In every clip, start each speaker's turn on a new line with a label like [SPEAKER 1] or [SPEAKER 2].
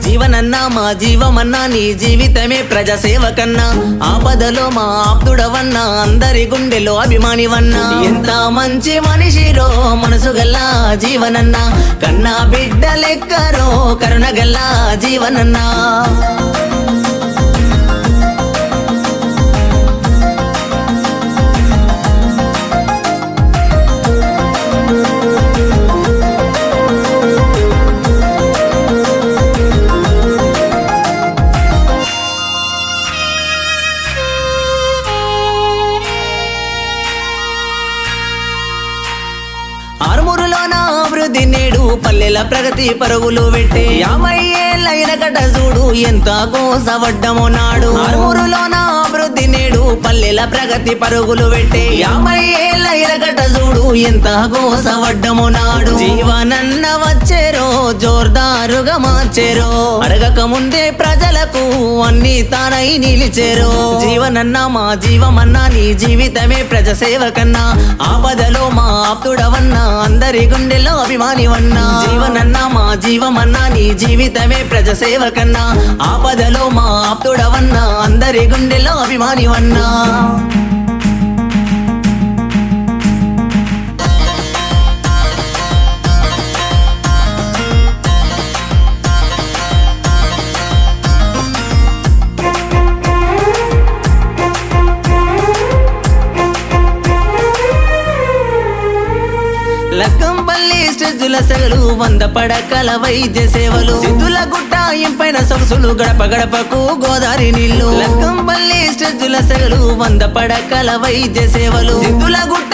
[SPEAKER 1] జీవనన్నా మా జీవమన్నా నీ జీవితమే ప్రజాసేవకన్నా. ఆపదలో మా ఆప్తుడవన్నా అందరి గుండెలో అభిమానివన్నా. ఎంత మంచి మనిషిరో మనసు గల్ల జీవనన్నా. కన్నా బిడ్డ లెక్కరో కరుణ గల్లా జీవనన్నా. ప్రగతి పరుగులు పెట్టే యాభై ఏళ్ళైన కట చూడు ఎంత కోసవడ్డమో నాడు. ఆరుమూరులోన అభివృద్ధి నేడు పల్లెల ప్రగతి పరుగులు పెట్టే యాభై ఏళ్ళైన కట చూడు ఎంత కోసవడ్డమో నాడు. జీవనన్న వచ్చే జోర్దారుగా మార్చారు. అడగక ముందే ప్రజలకు అన్ని తానై నిలిచారు. జీవనన్నా మా జీవమన్నా నీ జీవితమే ప్రజసేవ కన్నా ఆపదలో మా ఆప్తుడవన్నా అందరి గుండెల్లో అభిమానివన్నా. జీవనన్నా మా జీవమన్నా నీ జీవితమే ప్రజసేవ కన్నా ఆపదలో మా ఆప్తుడవన్నా అందరి గుండెల్లో అభిమానివన్నా. వంద పడకల వైద్య సేవలు. సిద్ధుల గుట్ట ఇంపైన సొగసులు గడప గడపకు గోదావరి నీళ్ళు లక్కంపల్లి స్టెజుల సెగలు వంద పడకల వైద్య సేవలు. సిద్ధుల గుట్ట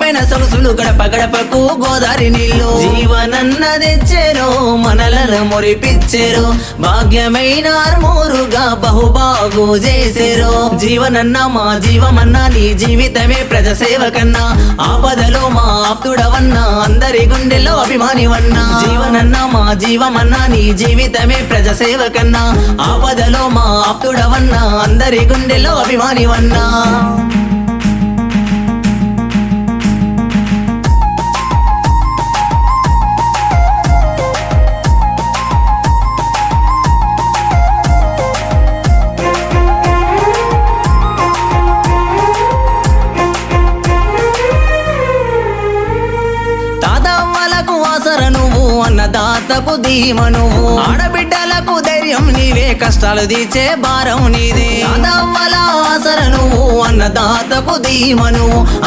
[SPEAKER 1] పైన సొగసులు గడప గడపకు గోదావరి నీళ్ళు జీవనన్న తెచ్చారు మనలను మురిపిచ్చేరో. భాగ్యమైన ఆర్మూరుగా బహుబాగు చేశారు జీవనన్న మా జీవమన్నా నీ జీవితమే ప్రజసేవ కన్నా ఆపదలో మా ఆప్తుడవన్నా అందరి గుండెల్లో అభిమానివన్నా. జీవనన్న మా జీవమన్నా నీ జీవితమే ప్రజసేవ కన్నా ఆపదలో మా ఆప్తుడవన్నా అందరి గుండెలో అభిమానివన్నా. తాతవ్వలకు ఆసర నువ్వు అన్నదాతకు ధీమ నువ్వు ఆడబిడ్డలకు ధైర్యం నీవే కష్టాలు తీచే భారం నీదే. తాతవ్వల ఆసర నువ్వు అన్నదాతకు ధీమ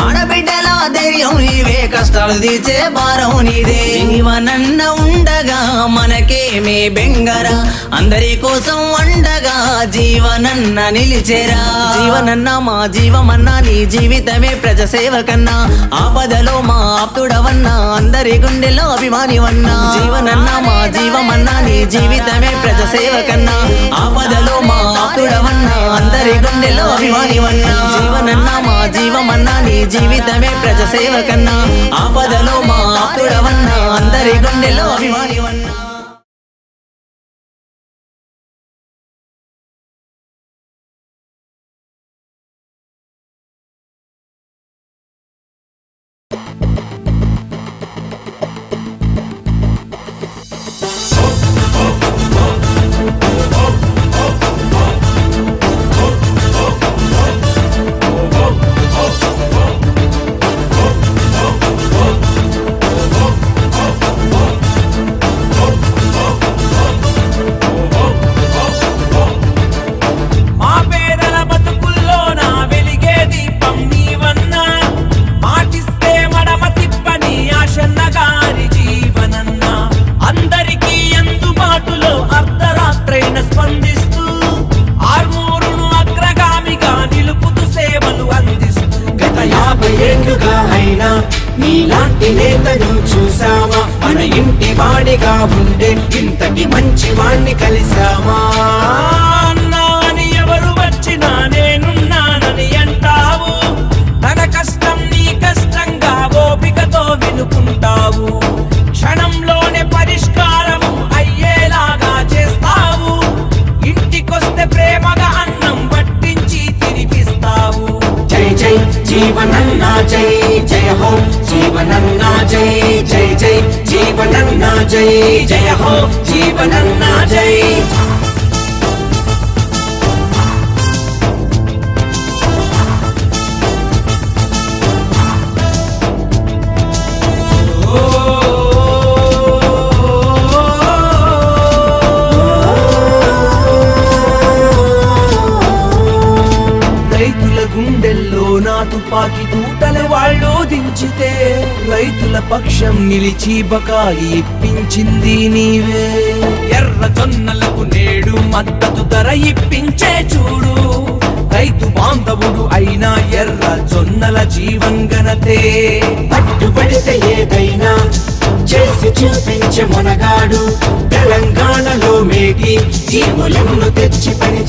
[SPEAKER 1] ఆడబిడ్డల ధైర్యం నీవే కష్టాలు తీచే భారం నీదే. జీవనన్న ఉండగా మనకేమే బెంగరా. అందరి కోసం అండగా జీవనన్న నిలిచేరా. జీవనన్న మా జీవమన్నా నీ జీవితమే ప్రజసేవ కన్నా ఆపదలో మా ఆప్తుడవన్నా అందరి గుండెలో అభిమానివన్నా. జీవనన్నా మా జీవమన్నా నీ జీవితమే ప్రజసేవ కన్నా ఆపదలో మా ఆప్తుడవన్నా అందరి గుండెలో అభిమానివన్నా జీవనన్నా మా జీవమన్నా నీ జీవితమే ప్రజసేవ కన్నా ఆపదలో మా ఆప్తుడవన్నా అందరి గుండెలో అభిమానివన్నా.
[SPEAKER 2] ఇంటి వాడిగా ఉండే ఇంతటి మంచివాణ్ణి కలిసామా
[SPEAKER 3] అన్నా అని ఎవరు వచ్చినా నేనున్నానని అంటావు. తన కష్టం నీ కష్టంగా ఓపికతో వినుకుంటావు. క్షణంలోనే పరిష్కారం అయ్యేలాగా చేస్తావు. ఇంటికొస్తే ప్రేమగా అన్నం పట్టించి తినిపిస్తావు.
[SPEAKER 2] జై జై జీవనన్నా జై జయ హో జీవనన్నా జై జై జై జీవ జీవనన్నా జై జయ హో జీవనన్నా జై.
[SPEAKER 3] రైతుల పక్షం నిలిచి బకాయి ఇప్పించింది నీవే. ఎర్ర జొన్నలకు నేడు మద్దతు ధర ఇప్పించే చూడు. రైతు బాంధవుడు అయినా ఎర్ర జొన్నల జీవంగనతే
[SPEAKER 2] పట్టుబడితే ఏదైనా చేసి చూపించే మొనగాడు తెలంగాణలో మేటి జీవులను తెచ్చి పని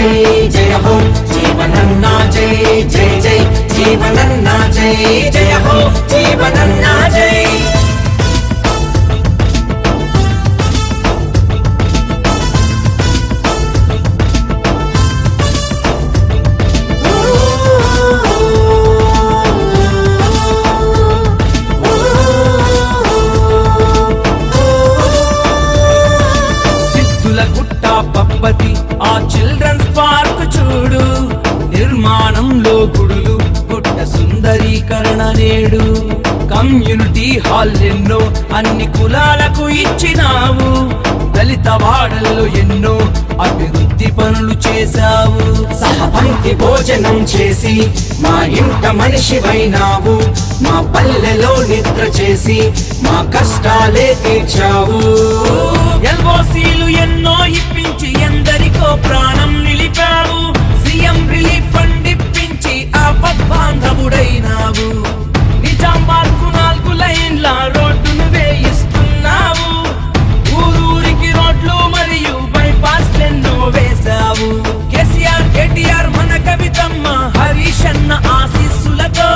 [SPEAKER 2] జై జయ హో జీవనన్నా జై జై జై జీవనన్నా జై జయ హో జీవనన్నా జై.
[SPEAKER 3] అన్ని కులాలకు ఇచ్చినావు. దళిత వాడల్లో ఎన్నో అభివృద్ధి పనులు చేశావు.
[SPEAKER 2] సహపంక్తి భోజనం చేసి మా ఇంట మనిషివైనావు. మా పల్లెలో నిద్ర చేసి మా కష్టాలే తీర్చావు.
[SPEAKER 3] ఎల్ఓసీలు ఎన్నో ఇప్పించి ఎందరికో ప్రాణం నిలిపావు. సీఎం రిలీఫ్ ఫండ్ ఇప్పించి ఆపద్బాంధవుడైనావు. నిజామాబాద్కు నాలుగు లైన్ల రోడ్డు ఇస్తున్నావు? ఊరూరికి రోడ్లు మరియు బైపాస్ ఎన్నో వేశావు. కేసీఆర్ కేటీఆర్ మన కవితమ్మ హరీష్ అన్న ఆశీస్సులతో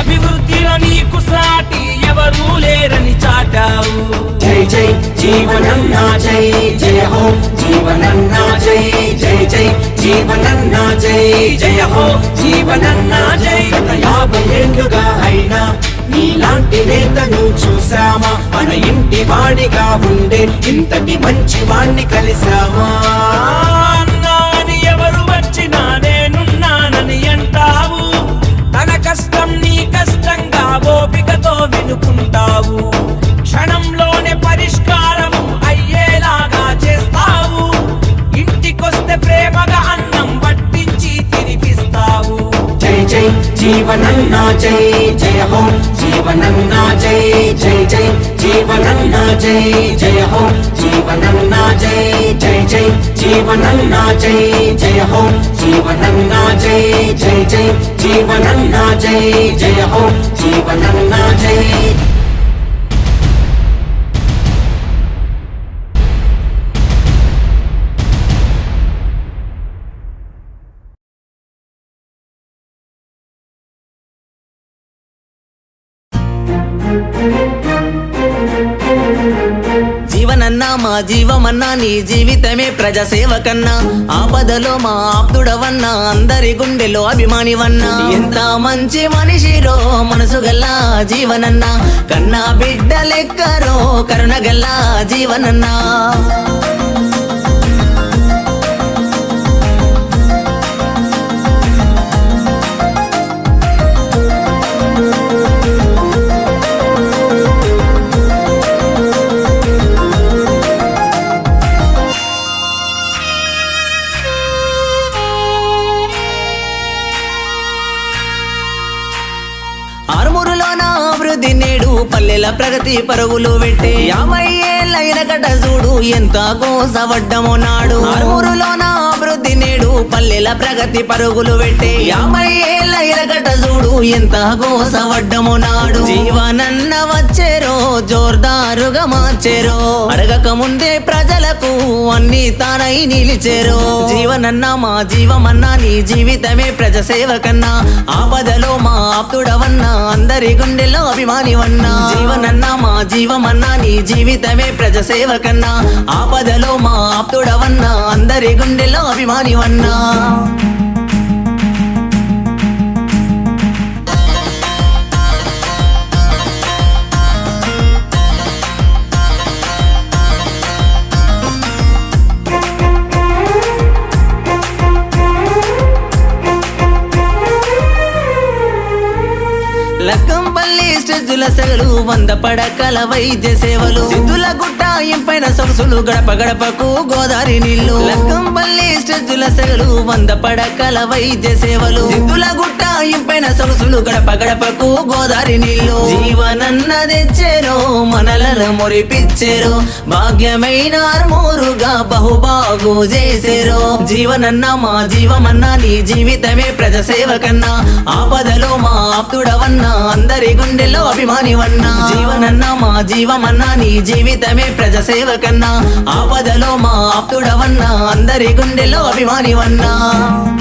[SPEAKER 3] అభివృద్ధిలో నీకు సాటి ఎవరూ లేరని చాటావు.
[SPEAKER 2] జై జై జీవనన్నా జై జయ హో జీవనన్నా జై జై జై జీవనన్నా జై జయ హో జీవనన్నా జై. యాభై ఏళ్ళుగా అయినా నీలాంటి నేతను చూసామా మన ఇంటి వాడిగా ఉండే ఇంతటి మంచి వాణ్ణి కలిసామా
[SPEAKER 3] అన్నాని ఎవరు వచ్చినా నేనున్నానని అంటావు. తన కష్టం నీ కష్టంగా ఓపికతో వినుకుంటావు. క్షణంలోనే పరిష్కారం అయ్యేలాగా చేస్తావు. ఇంటికొస్తే ప్రేమగా
[SPEAKER 2] జీవనన్నా జై జయ హో. జీవనన్నా జై జై జై. జీవనన్నా జై జయ హో. జీవనన్నా జై జై జై. జీవనన్నా జై జయ హో. జీవనన్నా జై జై జై. జీవనన్నా జై జయ హో. జీవనన్నా జై.
[SPEAKER 1] కన్నా మా జీవమన్నా నీ జీవితమే ప్రజాసేవకన్నా. ఆపదలో మా ఆప్తుడవన్నా అందరి గుండెలో అభిమానివన్నా. ఎంత మంచి మనిషిరో మనసు గల్లా జీవనన్నా. కన్నా బిడ్డ లెక్కరో కరుణ గల్లా జీవనన్నా. ప్రగతి పరుగులు పెట్టే యాభై ఏళ్ళ ఇరగట చూడు ఎంత కోసవడ్డమో నాడు. ఆరుమూరులోన అభివృద్ధి నేడు పల్లెల ప్రగతి పరుగులు పెట్టే. యాభై ఏళ్ళ ఇరగట చూడు ఎంత గోసవడ్డము నాడు. జీవనన్న వచ్చేరో జోర్దారుగా మార్చేరో అడగక ముందే ప్రజలకు అన్ని తానై నిలిచేరో జీవనన్నా మా జీవమన్నా నీ జీవితమే ప్రజసేవ కన్నా ఆపదలో మా ఆప్తుడవన్నా అందరి గుండెల్లో అభిమానివన్నా. జీవనన్నా మా జీవమన్నా నీ జీవితమే ప్రజసేవ కన్నా ఆపదలో మా ఆప్తుడవన్నా అందరి గుండెల్లో అభిమానివన్నా లక్కంపల్లి స్టెజ్జుల సెగలు వంద పడకల వైద్య సేవలు. సిద్ధుల గుట్ట ఇంపైన సొగసులు గడప గడపకు గోదావరి నీళ్ళు లక్కంపల్లి స్టెజుల సెగలు వంద పడకల వైద్య సేవలు. సిద్ధుల గుట్ట పైన సొగసులు గడప గడపకు గోదావరి నీళ్ళు జీవనన్న తెచ్చేరు మనల మురిపిచ్చేరో భాగ్యమైన ఆర్మూరుగా బహుబాగు చేసేరు. జీవనన్న మా జీవమన్న నీ జీవితమే ప్రజ సేవకన్నా ఆపదలో మా ఆప్తుడవన్నా అందరి గుండెల్లో అభిమానివన్నా. జీవనన్న మా జీవమన్నా నీ జీవితమే ప్రజ సేవకన్నా ఆపదలో మా ఆప్తుడవన్నా అందరి గుండెల్లో అభిమానివన్నా.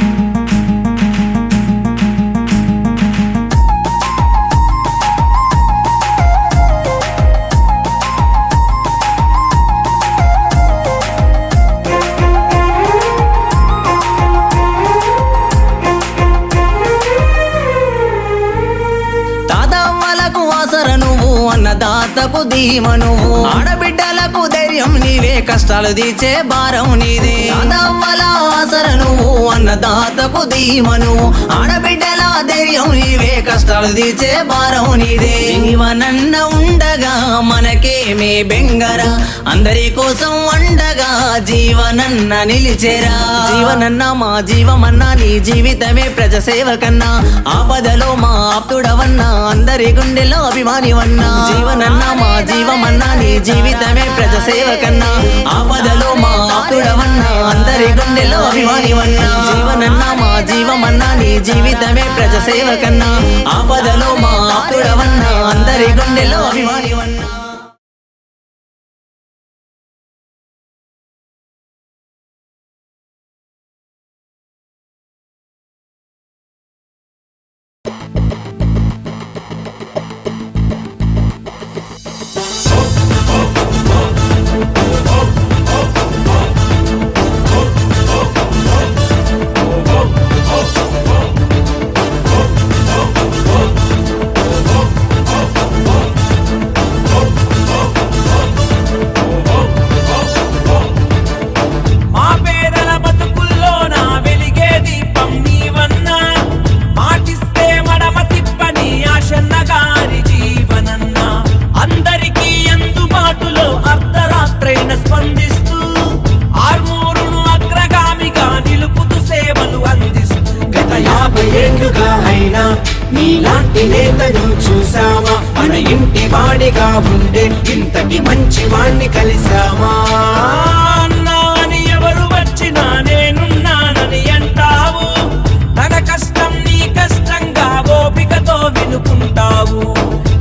[SPEAKER 1] అన్నదాతకు ధీమను. ఆడబిడ్డలకు ధైర్యం నీవే కష్టాలు తీచే భారం నీదే. తాతవ్వల అన్నదాతకు ధీమను. ఆడబిడ్డల ధైర్యం నీవే కష్టాలు తీర్చే భారం నీదే. జీవనన్న ఉండగా మనకేమే బెంగరా. అందరి కోసం అండగా జీవనన్న నిలిచేరా. జీవనన్న మా జీవమన్నా నీ జీవితమే ప్రజ సేవకన్నా ఆపదలో మా ఆప్తుడవన్నా అందరి గుండెలో అభిమానివన్నా. జీవనన్న మా జీవమన్నా నీ జీవితమే ప్రజ సేవకన్నా ఆపదలో జీవితమే ప్రజ సేవకన్నా ఆపదలో మా ఆప్తుడవన్నా అందరి గుండెల్లో అభిమానివన్నా
[SPEAKER 2] నీలాంటి నేతను చూసావా మన ఇంటి వాడిగా ఉండే ఇంతటి మంచి వాణ్ణి కలిసావా
[SPEAKER 3] అన్నా అని ఎవరు వచ్చినా నేనున్నానని అంటావు. తన కష్టం నీ కష్టంగా ఓపికతో వినుకుంటావు.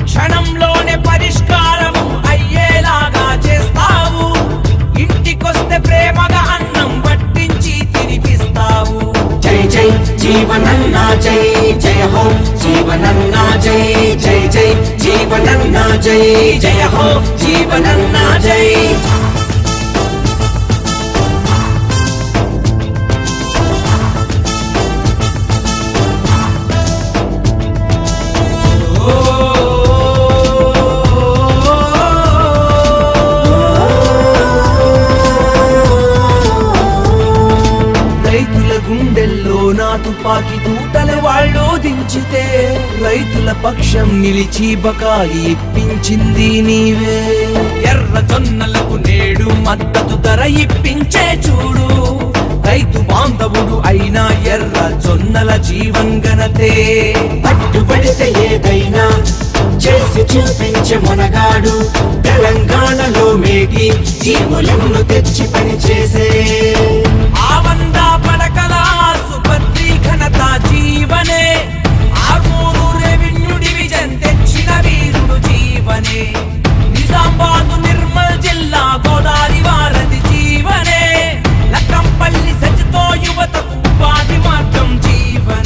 [SPEAKER 3] క్షణంలోనే పరిష్కారం అయ్యేలాగా చేస్తావు. ఇంటికొస్తే ప్రేమగా అన్నం వడ్డించి తినిపిస్తావు.
[SPEAKER 2] జై జై జీవనన్నా జై. జయ హో జీవనన్నా జై జై జై జీవనన్నా జై జయ హో జీవనన్నా జై.
[SPEAKER 3] రైతుల వాళ్ళు రైతుల పక్షం నిలిచి బకాయి ఇప్పించింది నీవే. ఎర్ర జొన్నలకు నేడు మద్దతు ధర ఇప్పించే చూడు. రైతు బాంధవుడు అయినా ఎర్ర జొన్నల జీవం గణతే
[SPEAKER 2] పట్టుబడితే ఏదైనా చేసి చూపించే మునగాడు తెలంగాణలో మేటి జీవులను తెచ్చి